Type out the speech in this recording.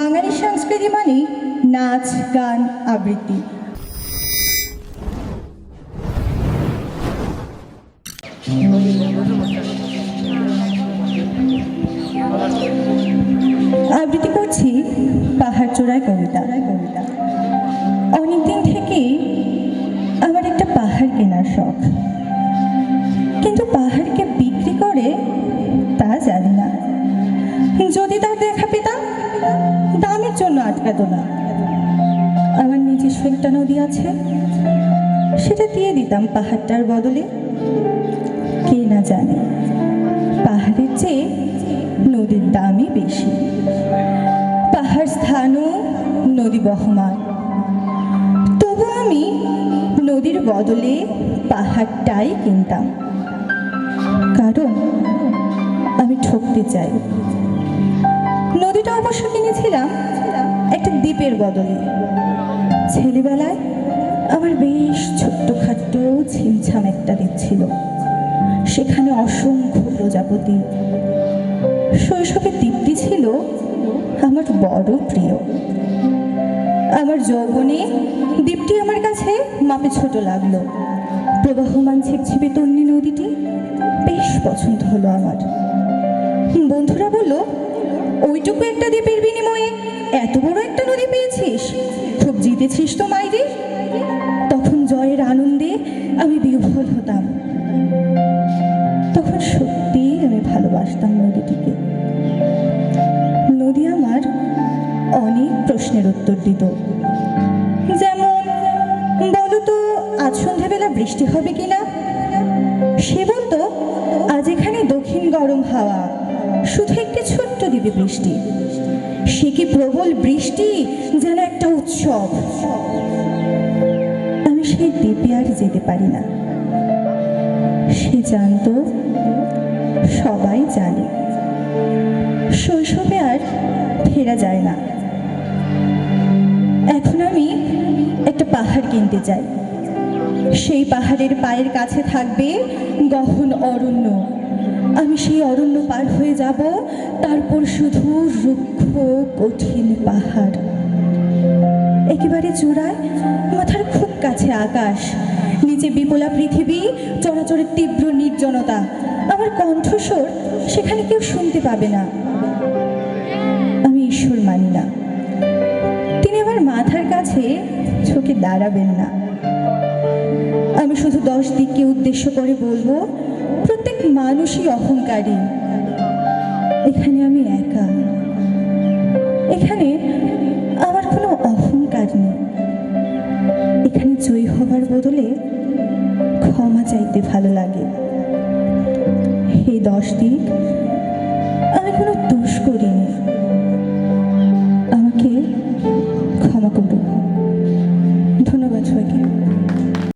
বাঙালি সংস্কৃতি মানে নাচ, গান, আবৃত্তি। আবৃত্তি করছি পাহাড় চূড়ায় কবিতা। অনেকদিন থেকেই আমার একটা পাহাড় কেনার শখ। কিন্তু পাহাড়কে বিক্রি করে তা জানি না। যদি দামের জন্য আটকাতো না। আমার নিজস্ব একটা নদী আছে, সেটা দিয়ে দিতাম পাহাড়টার বদলে। কে না জানে, পাহাড়ের চেয়ে নদীর দামই বেশি। পাহাড় স্থানও নদী বহমান। তবু আমি নদীর বদলে পাহাড়টাই কিনতাম। কারণ আমি ঠকতে চাই। নদীটা অবশ্য কিনেছিলাম, একটা দ্বীপের বদলে। ছেলেবেলায় আমার বেশ ছোট্টখাট্ট ছিমছাম একটা দ্বীপ ছিল। সেখানে অসংখ্য প্রজাপতি। শৈশবের দ্বীপটি ছিল আমার বড় প্রিয়। আমার যৌবনে দ্বীপটি আমার কাছে মাপে ছোট লাগল। প্রবাহমান ছিপছিপে তন্নি নদীটি বেশ পছন্দ হলো আমার। বন্ধুরা বলল ওইটুকু একটা দ্বীপের বিনিময়ে এত বড় একটা নদী পেয়েছিস? খুব জিতেছিস তো মাইরে। তখন জয়ের আনন্দে আমি বিহ্বল হতাম। তখন সত্যি আমি ভালোবাসতাম নদীটিকে। নদী আমার অনেক প্রশ্নের উত্তর দিত। যেমন বলো তো আজ সন্ধ্যাবেলা বৃষ্টি হবে কিনা? সে বলতো, আজ এখানে দক্ষিণ গরম হাওয়া। দিবে বৃষ্টি। সে কি প্রবল বৃষ্টি? যেন একটা উৎসব। আমি সেই দ্বীপে আর যেতে পারি না। সে জানতো, সবাই জানে। শৈশবে আর ফেরা যায় না। এখন আমি একটা পাহাড় কিনতে চাই। সেই পাহাড়ের পায়ের কাছে থাকবে গহন অরণ্য। আমি সেই অরণ্য পার হয়ে যাব, তারপর শুধু রুক্ষ কঠিন পাহাড়। একেবারে চূড়ায় মাথার খুব কাছে আকাশ, নিচে বিপলা পৃথিবী, চরাচরের তীব্র নির্জনতা। আমার কণ্ঠস্বর সেখানে কেউ শুনতে পাবে না। আমি ঈশ্বর মানি না। তিনি আমার মাথার কাছে ঝুঁকে দাঁড়াবেন না। শুধু দশ দিককে উদ্দেশ্য করে বলব, প্রত্যেক মানুষই অহংকারী। এখানে আমি একা। এখানে আমার কোনো অহংকার নেই। এখানে জয়ী হবার বদলে ক্ষমা চাইতে ভালো লাগে। হে দশ দিক আমি কোনো দোষ করিনি। আমাকে